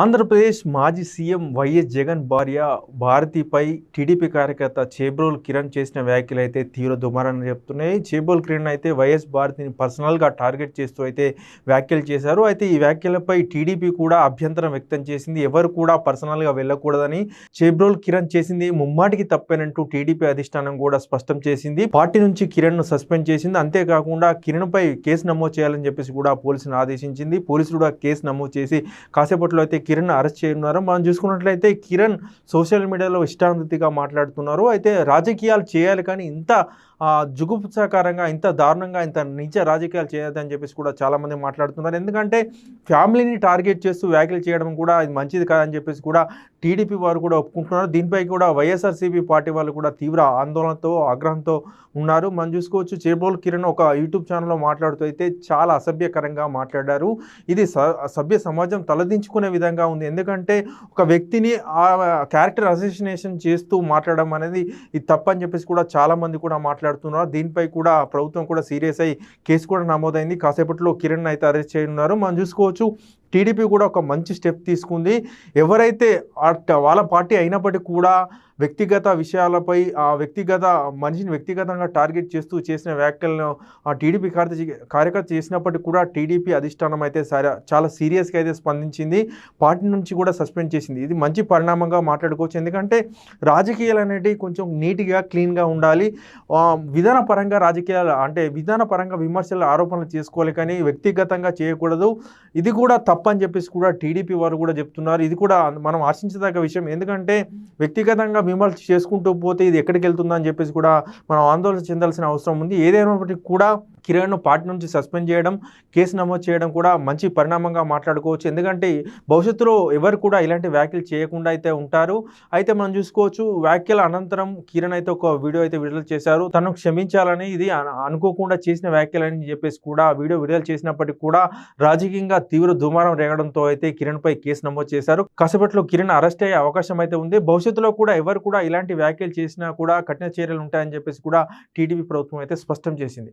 ఆంధ్రప్రదేశ్ మాజీ CM YS Jagan భార్య భారతిపై TDP కార్యకర్త చేబ్రోల్ కిరణ్ చేసిన వ్యాఖ్యలు అయితే తీవ్ర దుమారాన్ని చెప్తున్నాయి చేబ్రోల్ కిరణ్ అయితే వైఎస్ భారతిని పర్సనల్గా టార్గెట్ చేస్తూ అయితే వ్యాఖ్యలు చేశారు. అయితే ఈ వ్యాఖ్యలపై టీడీపీ కూడా అభ్యంతరం వ్యక్తం చేసింది. ఎవరు కూడా పర్సనల్గా వెళ్ళకూడదని చేబ్రోల్ కిరణ్ చేసింది. ముమ్మాటికి తప్పేనంటూ టీడీపీ అధిష్టానం కూడా స్పష్టం చేసింది. పార్టీ నుంచి కిరణ్ను సస్పెండ్ చేసింది. అంతేకాకుండా కిరణ్పై కేసు నమోదు చేయాలని చెప్పేసి కూడా పోలీసును ఆదేశించింది. పోలీసులు కూడా కేసు నమోదు చేసి కాసేపట్లో అయితే కిరణ్ అరెస్ట్ చేయనున్నారు మనం చూసుకున్నట్లయితే కిరణ్ సోషల్ మీడియాలో ఇష్టాంతిగా మాట్లాడుతున్నారు. అయితే రాజకీయాలు చేయాలి కానీ ఇంత ఆ, ఇంత దారుణంగా ఇంత నిజ రాజకీయాలు చేయొద్దని చెప్పేసి కూడా చాలామంది మాట్లాడుతున్నారు. ఎందుకంటే ఫ్యామిలీని టార్గెట్ చేస్తూ వ్యాఖ్యలు చేయడం కూడా ఇది మంచిది కాదని చెప్పేసి కూడా టీడీపీ వారు కూడా ఒప్పుకుంటున్నారు. దీనిపై కూడా వైఎస్ఆర్సీపీ పార్టీ వాళ్ళు కూడా తీవ్ర ఆందోళనతో ఆగ్రహంతో ఉన్నారు. మనం చూసుకోవచ్చు చేబోల్ కిరణ్ ఒక యూట్యూబ్ ఛానల్లో మాట్లాడుతూ అయితే చాలా అసభ్యకరంగా మాట్లాడారు. ఇది స- సభ్య సమాజం తలదించుకునే విధంగా ఉంది. ఎందుకంటే ఒక వ్యక్తిని ఆ క్యారెక్టర్ అసోసినేషన్ చేస్తూ మాట్లాడడం అనేది ఇది తప్పని చెప్పేసి కూడా చాలామంది కూడా మాట్లాడుతున్నారు. దీనిపై కూడా ప్రభుత్వం కూడా సీరియస్ అయ్యి కేసు కూడా నమోదైంది. కాసేపట్లో కిరణ్ అయితే అరెస్ట్ చేయనున్నారు. మనం చూసుకోవచ్చు టీడీపీ కూడా ఒక మంచి స్టెప్ తీసుకుంది. ఎవరైతే వాళ్ళ పార్టీ అయినప్పటికీ కూడా వ్యక్తిగత విషయాలపై ఆ వ్యక్తిగత మనిషిని వ్యక్తిగతంగా టార్గెట్ చేస్తూ చేసిన వ్యాఖ్యలను ఆ టీడీపీ కార్య కార్యకర్త చేసినప్పటికీ కూడా టీడీపీ అధిష్టానం అయితే సరే చాలా సీరియస్గా అయితే స్పందించింది. పార్టీ నుంచి కూడా సస్పెండ్ చేసింది. ఇది మంచి పరిణామంగా మాట్లాడుకోవచ్చు. ఎందుకంటే రాజకీయాలు అనేటివి కొంచెం నీట్గా క్లీన్గా ఉండాలి. విధానపరంగా రాజకీయాలు అంటే విధానపరంగా విమర్శలు ఆరోపణలు చేసుకోవాలి కానీ వ్యక్తిగతంగా చేయకూడదు. ఇది కూడా తప్పని చెప్పేసి కూడా టీడీపీ వారు కూడా చెప్తున్నారు. ఇది కూడా మనం ఆశించదగ్గ విషయం. ఎందుకంటే వ్యక్తిగతంగా విమర్శ చేసుకుంటూ పోతే ఇది ఎక్కడికి వెళ్తుందని చెప్పేసి కూడా మనం ఆందోళన చెందాల్సిన అవసరం ఉంది. ఏదైనప్పటికీ కూడా కిరణ్ను పార్టీ నుంచి సస్పెండ్ చేయడం కేసు నమోదు చేయడం కూడా మంచి పరిణామంగా మాట్లాడుకోవచ్చు. ఎందుకంటే భవిష్యత్తులో ఎవరు కూడా ఇలాంటి వ్యాఖ్యలు చేయకుండా అయితే ఉంటారు. అయితే మనం చూసుకోవచ్చు వ్యాఖ్యల అనంతరం కిరణ్ అయితే ఒక వీడియో అయితే విడుదల చేశారు. తను క్షమించాలని ఇది అనుకోకుండా చేసిన వ్యాఖ్యలని చెప్పేసి కూడా వీడియో విడుదల చేసినప్పటికీ కూడా రాజకీయంగా తీవ్ర దుమారం రేగడంతో అయితే కిరణ్పై కేసు నమోదు చేశారు. కసపట్లో కిరణ్ అరెస్ట్ అయ్యే అవకాశం అయితే ఉంది. భవిష్యత్తులో కూడా ఎవరు కూడా ఇలాంటి వ్యాఖ్యలు చేసినా కూడా కఠిన చర్యలు ఉంటాయని చెప్పేసి కూడా టీడీపీ ప్రభుత్వం అయితే స్పష్టం చేసింది.